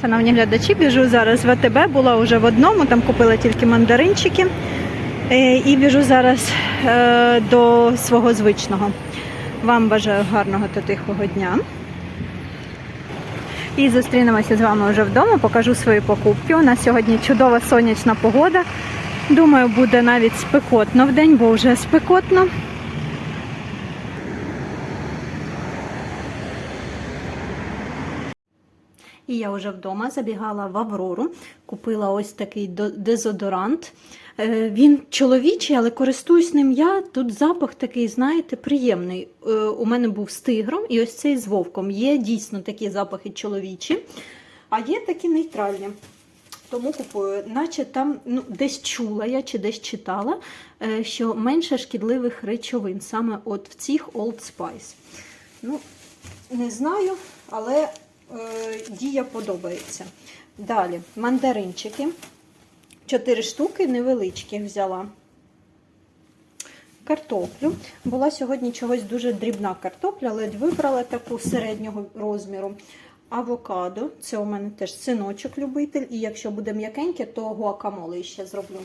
Шановні глядачі, біжу зараз в АТБ, була вже в одному, там купила тільки мандаринчики. Е, І біжу зараз е, до свого звичного. Вам бажаю гарного та тихого дня. І зустрінемося з вами вже вдома, покажу свої покупки. У нас сьогодні чудова сонячна погода. Думаю, буде навіть спекотно в день, бо вже спекотно. І я вже вдома забігала в Аврору, купила ось такий дезодорант. Е, Він чоловічий, але користуюсь ним я. Тут запах такий, знаєте, приємний. Е, У мене був з тигром і ось цей з вовком. Є дійсно такі запахи чоловічі, а є такі нейтральні. Тому купую, наче там ну, десь чула я чи десь читала, е, що менше шкідливих речовин саме от в цих Old Spice. Ну, не знаю, але дія подобається. Далі, мандаринчики. Чотири штуки невеличкі взяла. Картоплю. Була сьогодні чогось дуже дрібна картопля, ледь вибрала таку середнього розміру. Авокадо, це у мене теж синочок любитель, і якщо буде м'якеньке, то гуакамоле ще зроблю.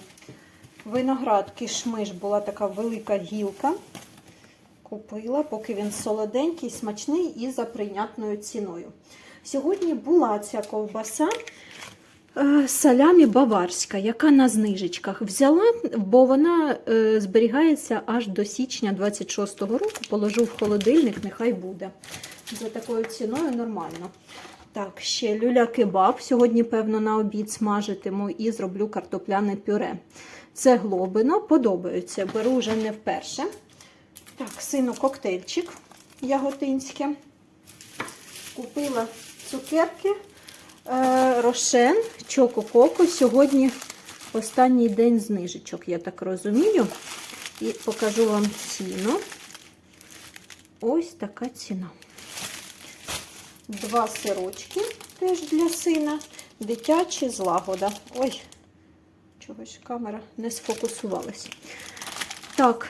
Виноград кишмиш була така велика гілка. Купила, поки він солоденький, смачний і за прийнятною ціною. Сьогодні була ця ковбаса е, салямі баварська, яка на знижечках взяла, бо вона е, зберігається аж до січня 26-го року. Положу в холодильник, нехай буде. За такою ціною нормально. Так, ще люля-кебаб. Сьогодні, певно, на обід смажитиму і зроблю картопляне пюре. Це глобино, подобається. Беру вже не вперше. Так, сину коктейльчик яготинське. Купила цукерки, е, рошен, чоко коко. Сьогодні останній день знижечок, я так розумію. І покажу вам ціну. Ось така ціна. Два сирочки теж для сина. Дитячі злагода. Ой, чогось камера не сфокусувалась. Так,